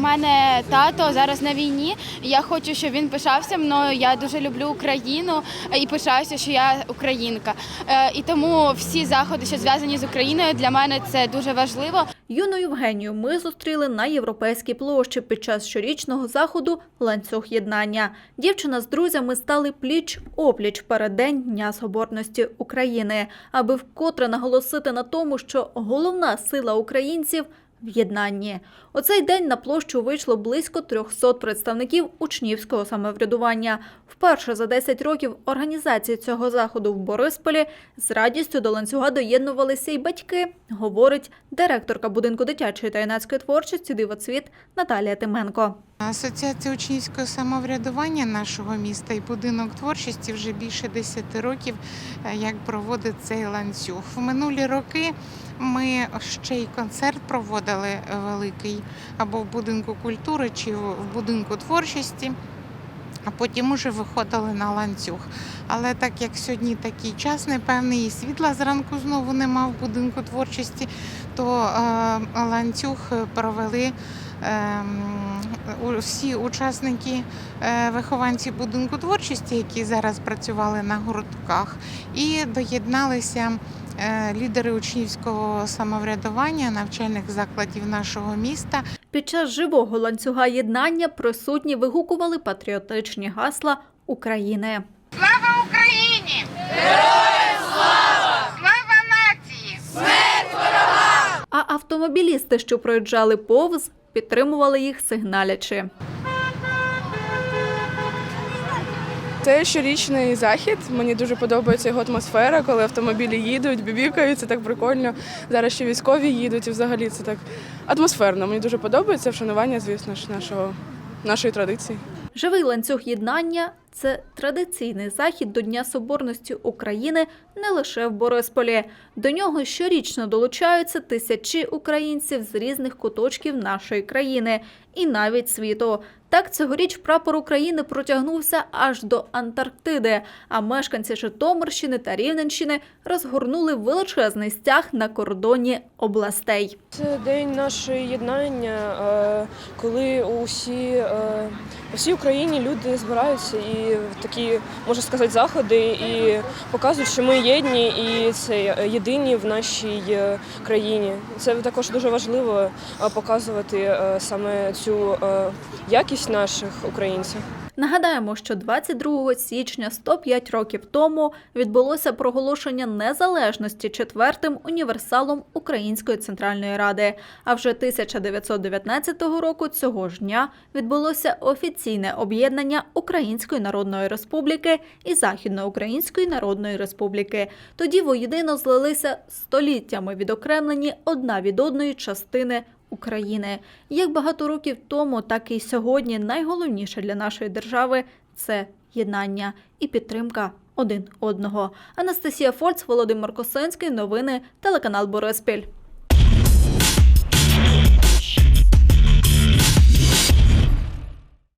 мене тато зараз на війні. Я хочу, щоб він пишався мною. Я дуже люблю Україну і пишаюся, що я українка. Е, І тому всі заходи, що зв'язані з Україною, для мене це дуже важливо. Юну Євгенію ми зустріли на європейській площі під час щорічного заходу ланцюг єднання. Дівчина з друзями стали пліч опліч перед День Дня Соборності України, аби вкотре наголосити на тому, що головна сила українців в єднанні. У цей день на площу вийшло близько 300 представників учнівського самоврядування. Вперше за 10 років організації цього заходу в Борисполі з радістю до ланцюга доєднувалися й батьки, говорить директорка будинку дитячої та юнацької творчості Дивоцвіт Наталія Тименко. Асоціація учнівського самоврядування нашого міста і будинок творчості вже більше 10 років е, як проводить цей ланцюг. В минулі роки ми ще й концерт проводили е, великий або в будинку культури, чи в в будинку творчості. А потім уже виходили на ланцюг. Але так як сьогодні такий час непевний, і світла зранку знову нема в будинку творчості, то е, ланцюг провели ем, у- всі учасники, е, вихованці будинку творчості, які зараз працювали на гуртках, і доєдналися е, лідери учнівського самоврядування навчальних закладів нашого міста. Під час живого ланцюга єднання присутні вигукували патріотичні гасла України. Слава Україні! Героям слава! Слава нації! А автомобілісти, що проїжджали повз, підтримували їх сигналячи. Це щорічний захід. Мені дуже подобається його атмосфера, коли автомобілі їдуть, бібікають, це так прикольно. Зараз ще військові їдуть, і взагалі це так атмосферно. Мені дуже подобається вшанування, звісно ж, нашого, нашої традиції. Живий ланцюг єднання це традиційний захід до Дня Соборності України не лише в Борисполі. До нього щорічно долучаються тисячі українців з різних куточків нашої країни і навіть світу. Так, цьогоріч прапор України протягнувся аж до Антарктиди, а мешканці Житомирщини та Рівненщини розгорнули величезний стяг на кордоні областей. Це день нашої єднання, е, коли усі, е, Україні люди збираються і такі, можна сказати, заходи і показують, що ми єдні і це єдині в нашій е, країні. Це також дуже важливо показувати саме цю е, якість наших українців. Нагадаємо, що 22 січня 105 років тому відбулося проголошення незалежності четвертим універсалом Української центральної ради. А вже 1919 року цього ж дня відбулося офіційне об'єднання Української Народної Республіки і Західноукраїнської Народної Республіки. Тоді воєдино злилися століттями відокремлені одна від одної частини України. Як багато років тому, так і сьогодні найголовніше для нашої держави це єднання і підтримка один одного. Анастасія Фольц, Володимир Косинський. Новини телеканал Бориспіль.